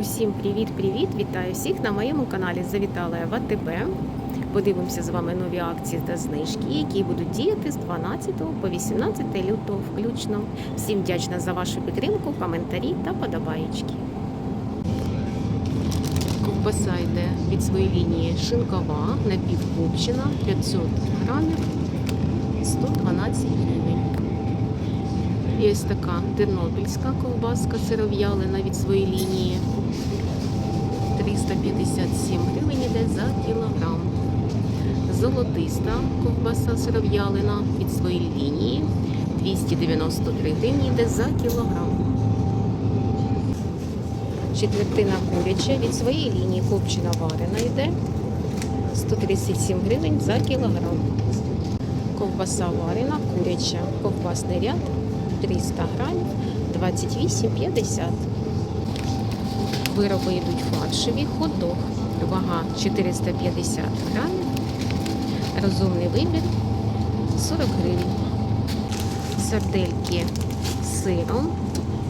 Усім привіт-привіт! Вітаю всіх на моєму каналі. Завітала я в АТБ. Подивимося з вами нові акції та знижки, які будуть діяти з 12 по 18 лютого включно. Всім вдячна за вашу підтримку, коментарі та подобаєчки. Ковбаса йде від своєї лінії шинкова, напівкопчена, 500 грамів, 112 Є така тернопільська ковбаска сиров'ялина від своєї лінії. 357 гривень іде за кілограм. Золотиста ковбаса сиров'ялина від своєї лінії. 293 гривні йде за кілограм. Четвертина куряча від своєї лінії копчена варена йде. 137 гривень за кілограм. Ковбаса варена, куряча, ковбасний ряд 300 грамів 28,50. Вироби йдуть фаршеві, хот-дог, вага 450 грамів. Розумний вибір 40 гривень. Сардельки з сиром,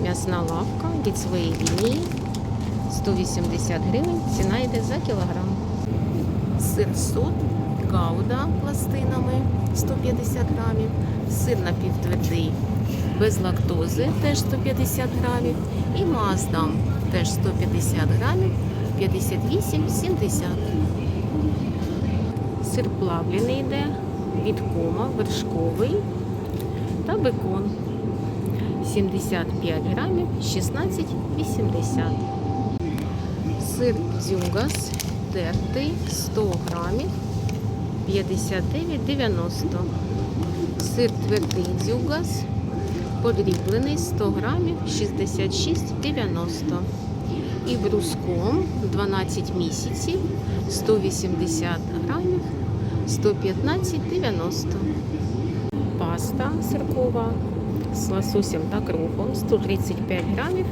м'ясна лавка від своєї лінії 180 гривень. Ціна йде за кілограм. Сир суд, гауда пластинами 150 грамів, сир напівтвердий без лактози теж 150 грамів. І маздам теж 150 грамів 58,70. Сир плавлений йде від кома, вершковий та бекон. 75 грамів 16,80. Сир дзюгас тертий 100 грамів 59,90. Сир твердий дзюгас подріблений 100 грамів 66,90. І бруском 12 місяців 180 грамів 115,90. Паста сиркова з лососем та крухом 135 грамів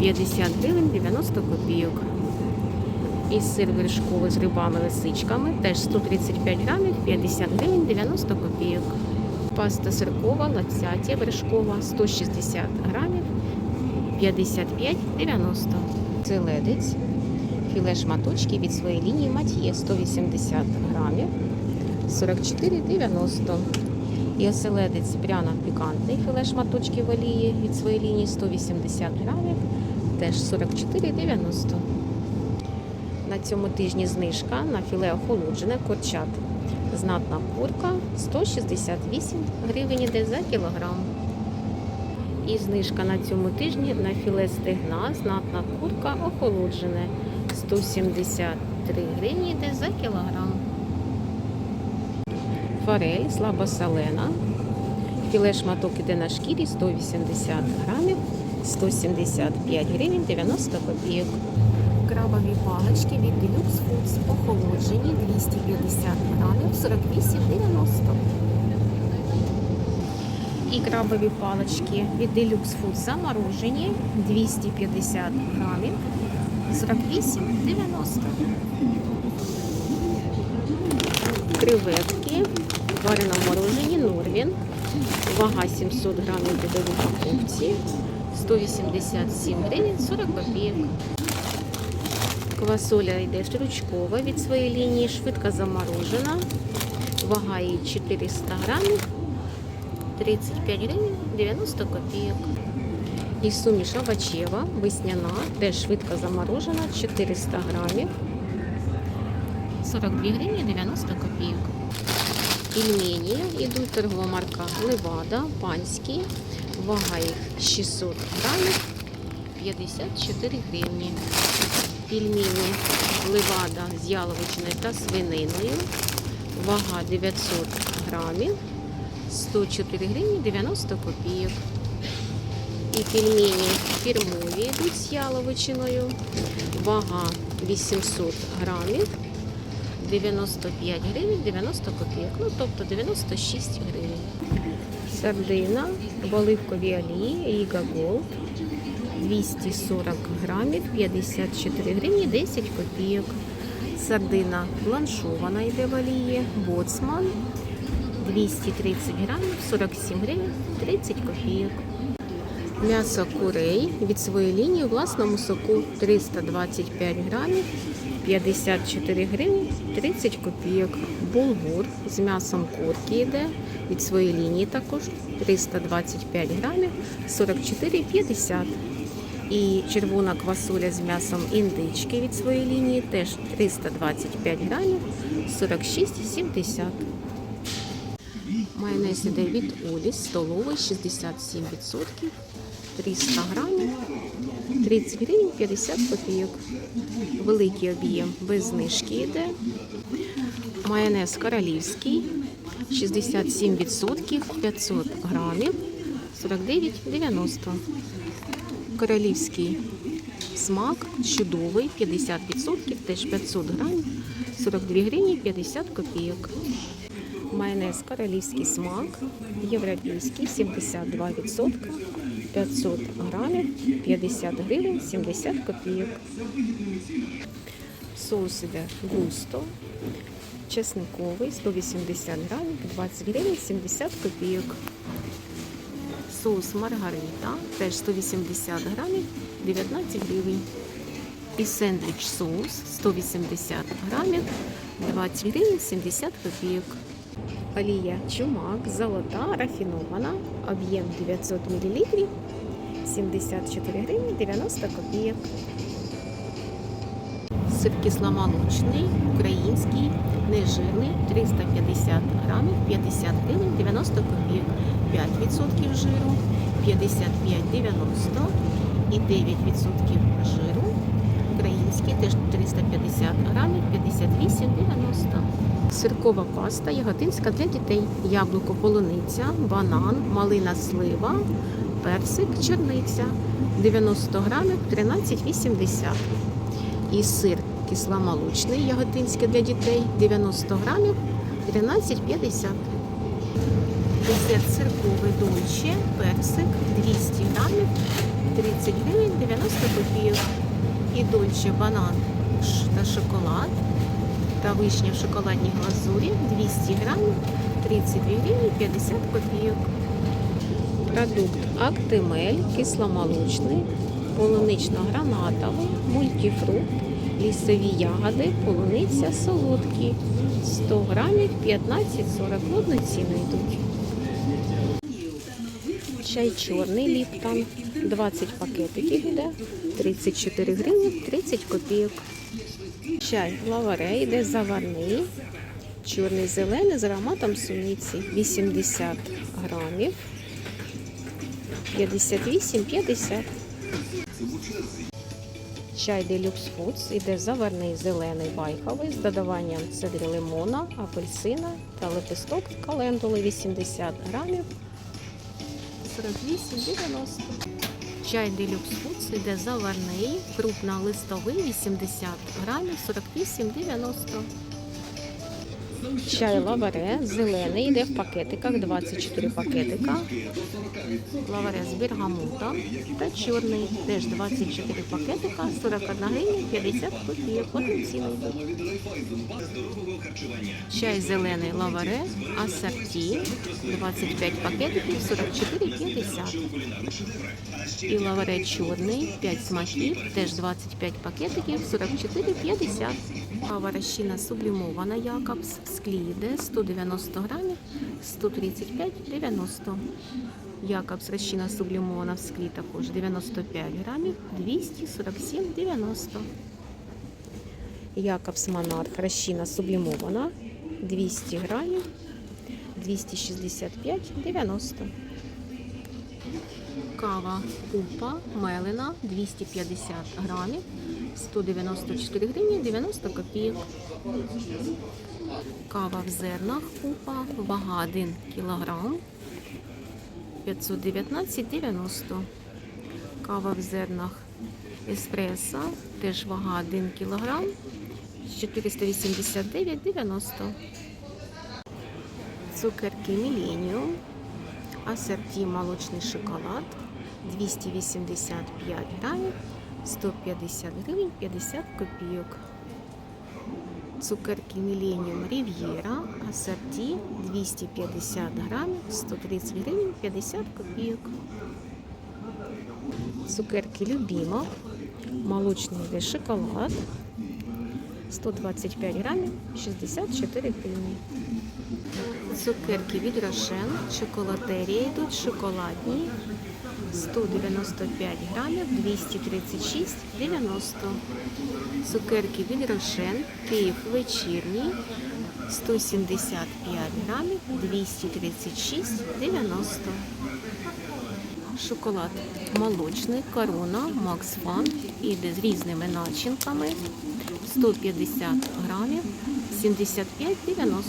50 гривень 90 копійок. І сир вершковий з грибами-лисичками теж 135 грамів 50 гривень 90 копійок. Паста сиркова, лацятія вершкова 160 грамів 55,90. Целедець, філе шматочки від своєї лінії мат'є 180 грамів 44,90. І оселедець пряно пікантний філе шматочки в олії від своєї лінії 180 грамів, теж 44,90. На цьому тижні знижка на філе охолоджене корчат. Знатна курка 168 гривень іде за кілограм. І знижка на цьому тижні на філе стегна, знатна курка охолоджене 173 гривні йде за кілограм. Форель слабосолена. Філе шматок іде на шкірі 180 грамів, 175 гривень 90 копійок. Крабові палички від Deluxe Foods охолоджені 250 грамів 48,90. І крабові палички від Deluxe Foods заморожені 250 грамів 48,90. Креветки варено морожені Норвін. Вага 700 грамів буде в упаковці 187 гривень 40 копійок. Квасоля йде стручкова від своєї лінії, швидко заморожена. Вага її 400 грамів, 35 гривень 90 копійок. І суміш овочева, весняна, теж швидко заморожена, 400 грамів, 42 гривні 90 копійок. Пельмені йдуть торгова марка Левада, панські, вага їх 600 грамів, 54 гривні пельмені Левада з яловичиною та свининою. Вага 900 грамів, 104 гривні 90 копійок. І пельмені фірмові йдуть з яловичиною. Вага 800 грамів, 95 гривень 90 копійок. Ну, тобто 96 гривень. Сардина в оливковій олії Ріга Голд. 240 грамів, 54 гривні, 10 копійок. Сардина бланшована йде в олії, боцман 230 грамів, 47 гривень, 30 копійок. М'ясо курей від своєї лінії у власному соку 325 грамів, 54 гривні 30 копійок. Булгур з м'ясом курки йде від своєї лінії також 325 грамів, 44,50. І червона квасоля з м'ясом індички від своєї лінії теж 325 грамів, 46,70. Майонез іде від Олі, столовий 67%, 300 грамів, 30 гривень 50 копійок. Великий об'єм без знижки йде. Майонез королівський 67%, 500 грамів, 49,90. Королівський смак чудовий, 50%, теж 500 грамів, 42 гривні 50 копійок. Майонез королівський смак, європейський 72%, 500 грамів, 50 гривень, 70 копійок. Соус іде густо, чесниковий, 180 грамів, 20 гривень, 70 копійок. Соус маргарита, теж 180 грамів, 19 гривень. І сендвіч соус 180 грамів, 20 гривень, 70 копійок. Олія чумак, золота, рафінована, об'єм 900 мл, 74 гривні 90 копійок. Сир кисломолочний, український, нежирний, 350 грамів, 50 гривень 90 копійок, 5% жиру, 55,90 і 9% жиру. Український теж 350 грамів, 58,90. Сиркова паста яготинська для дітей. Яблуко, полуниця, банан, малина слива, персик, черниця. 90 грамів 13,80. І сир кисломолочний яготинський для дітей 90 грамів 13,50. Десерт сирковий дольче, персик 200 грамів 30 гривень 90 копійок. І дольче банан та шоколад та вишня в шоколадній глазурі 200 грамів 32 гривні 50 копійок. Продукт Актимель, кисломолочний, полунично-гранатовий, мультифрукт, лісові ягоди, полуниця, солодкі. 100 грамів 15-40 одноцінно йдуть. Чай чорний ліптон, 20 пакетиків йде, 34 гривні 30 копійок. Чай лаваре йде заварний, чорний зелений з ароматом суниці, 80 грамів, 58,50. Чай Deluxe Foods іде заварний зелений байковий з додаванням цедрі лимона, апельсина та лепесток календули. 80 грамів 48,90. Чай Deluxe Foods іде заварний, крупнолистовий 80 грамів 48,90. Чай лаваре зелений йде в пакетиках 24 пакетика. Лаваре з бергамутом та чорний теж 24 пакетика 41 гривня 50 копійок. Ціну йдуть. Чай зелений лаваре асорті 25 пакетиків 44,50. І лаваре чорний 5 смаків, теж 25 пакетиків 44,50. Кава розчина сублімована Якобс склі йде 190 грамів 135,90. Якобс розчина сублімована в склі також 95 грамів 247,90. Якобс Монарх розчина сублімована 200 грамів 265,90. Кава Купа Мелина 250 грамів 194 гривні 90 копійок. Кава в зернах Купа, вага 1 кілограм 519,90. Кава в зернах Еспресо, теж вага 1 кілограм 489,90. Цукерки Міленіум, асорті молочний шоколад 285 грамів 150 гривень 50 копійок. Цукерки Міленіум Рів'єра, асорті 250 грамів 130 гривень 50 копійок. Цукерки Любімо. Молочний йде шоколад. 125 грамів, 64 гривні. Цукерки від Рошен, шоколатерія йдуть, шоколадні. 195 грамів, 236,90. Цукерки від Рошен, Київ вечірній, 175 грамів, 236,90. Шоколад молочний, корона, Макс Фан, іде з різними начинками, 150 грамів, 75,90.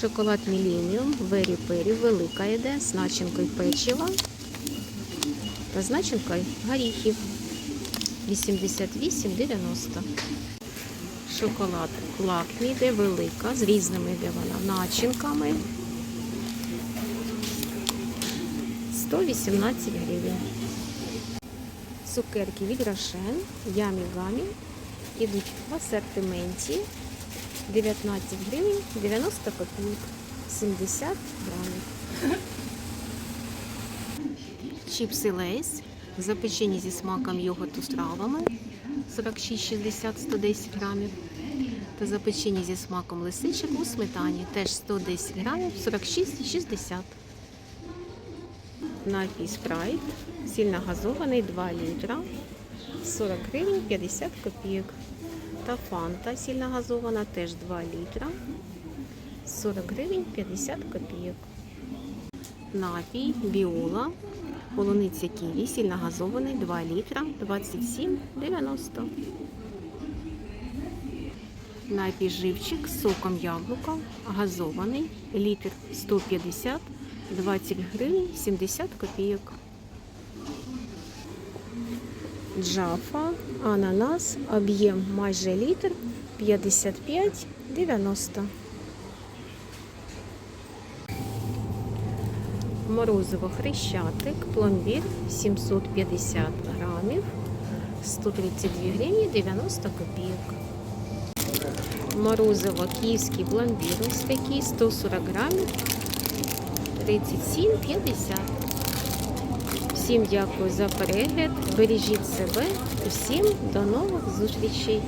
Шоколад Millennium, Вері Пері, велика йде з начинкою печива та з начинкою горіхів 88,90. Шоколад Лакмі йде велика, з різними йде вона начинками 118 гривень. Цукерки від Рошен, Ямі Гамі ідуть в асортименті 19 гривень 90 копійок, 70 грамів. Чіпси Лейс, запечені зі смаком йогурту з травами 46,60 110 грамів. Та запечені зі смаком лисичок у сметані теж 110 грамів 46,60. Напій спрайт, сильно газований 2 літра, 40 гривень 50 копійок. Та фанта сильно газована, теж 2 літра, 40 гривень 50 копійок. Напій біола, полуниця ківі, сильно газований 2 літра, 27,90. Напій живчик з соком яблука, газований, літр 150, 20 гривень 70 копійок. Джафа, ананас, об'єм майже літр 55,90. Морозиво хрещатик, пломбір 750 грамів, 132 гривні 90 копійок. Морозиво київський пломбір ось такий 140 грамів 37,50. Всім дякую за перегляд. Бережіть себе. Усім до нових зустрічей.